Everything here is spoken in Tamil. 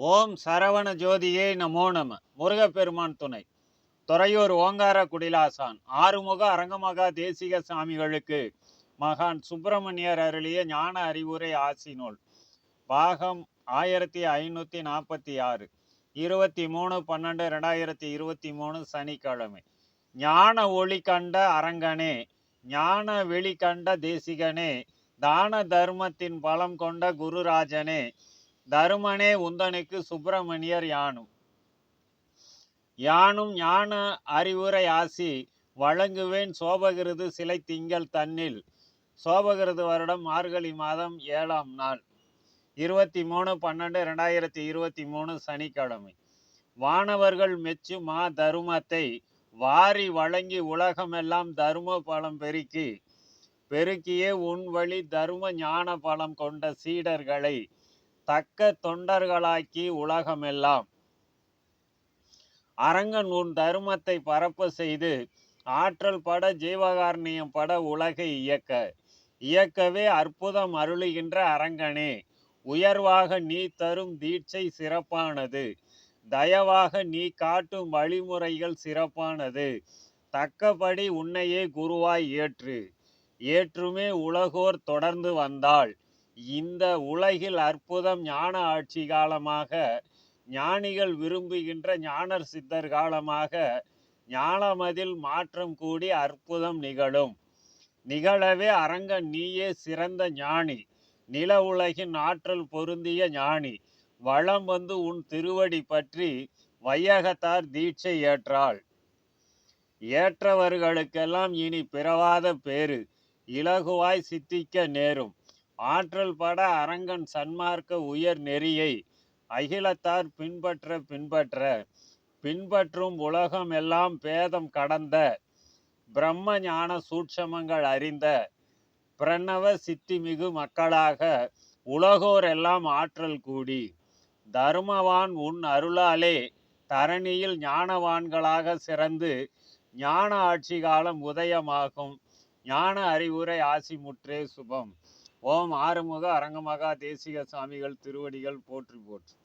ஓம் சரவண ஜோதியே நமோ நம. முருகப்பெருமான் துணை. துறையூர் ஓங்கார குடிலாசான். ஆறுமுக அரங்கமகா தேசிக சாமிகளுக்கு மகான் சுப்பிரமணியர் அருளிய ஞான அறிவுரை ஆசி நூல் பாகம் ஆயிரத்தி ஐநூற்றி நாற்பத்தி ஆறு. இருபத்தி மூணு பன்னெண்டு ரெண்டாயிரத்தி இருபத்தி மூணு சனிக்கிழமை. ஞான ஒளி கண்ட அரங்கனே ஞான வெளி கண்ட தேசிகனே தான தர்மத்தின் பலம் கொண்ட குருராஜனே தருமனே உந்தனுக்கு சுப்பிரமணியர் யானும். யானும் ஞான அறிவுரை ஆசி வழங்குவேன் சோபகிருது சிலை திங்கள் தன்னில். சோபகிருது வருடம் மார்கழி மாதம் ஏழாம் நாள். இருபத்தி மூணு பன்னெண்டு ரெண்டாயிரத்தி இருபத்தி மூணு சனிக்கிழமை. வானவர்கள் மெச்சு மா தருமத்தை வாரி வழங்கி உலகமெல்லாம் தரும பலம் பெருக்கி பெருக்கியே உன் வழி தரும ஞான பலம் கொண்ட சீடர்களை தக்க தொண்டர்களாக்கி உலகமெல்லாம். அரங்கன் உன் தருமத்தை பரப்ப செய்து ஆற்றல் பட ஜீவகாரணியம் பட உலகை இயக்க. இயக்கவே அற்புதம் அருளுகின்ற அரங்கனே உயர்வாக நீ தரும் தீட்சை சிறப்பானது. தயவாக நீ காட்டும் வழிமுறைகள் சிறப்பானது. தக்கபடி உன்னையே குருவாய் ஏற்று. ஏற்றுமே உலகோர் தொடர்ந்து வந்தாள். இந்த உலகில் அற்புதம் ஞான ஆட்சி காலமாக ஞானிகள் விரும்புகின்ற ஞானர் சித்தர் காலமாக ஞானமதில் மாற்றம் கூடி அற்புதம் நிகழும். நிகழவே அரங்க நீயே சிறந்த ஞானி. நில உலகின் ஆற்றல் பொருந்திய ஞானி. வளம் வந்து உன் திருவடி பற்றி வையகத்தார் தீட்சை ஏற்றாள். ஏற்றவர்களுக்கெல்லாம் இனி பிறவாத பேரு இலகுவாய் சித்திக்க நேரும். ஆற்றல் பட அரங்கன் சன்மார்க்க உயர் நெறியை அகிலத்தார் பின்பற்ற பின்பற்ற பின்பற்றும் உலகம் எல்லாம் பேதம் கடந்த பிரம்ம ஞான சூட்சமங்கள் அறிந்த பிரணவ சித்திமிகு மக்களாக உலகோர் எல்லாம் ஆற்றல் கூடி தருமவான் உன் அருளாலே தரணியில் ஞானவான்களாக சிறந்து ஞான ஆட்சி காலம் உதயமாகும் ஞான அறிவுரை ஆசிமுற்றே சுபம். ஓம் ஆறுமுக அரங்கமகா தேசிக சாமிகள் திருவடிகள் போற்றி போற்றி.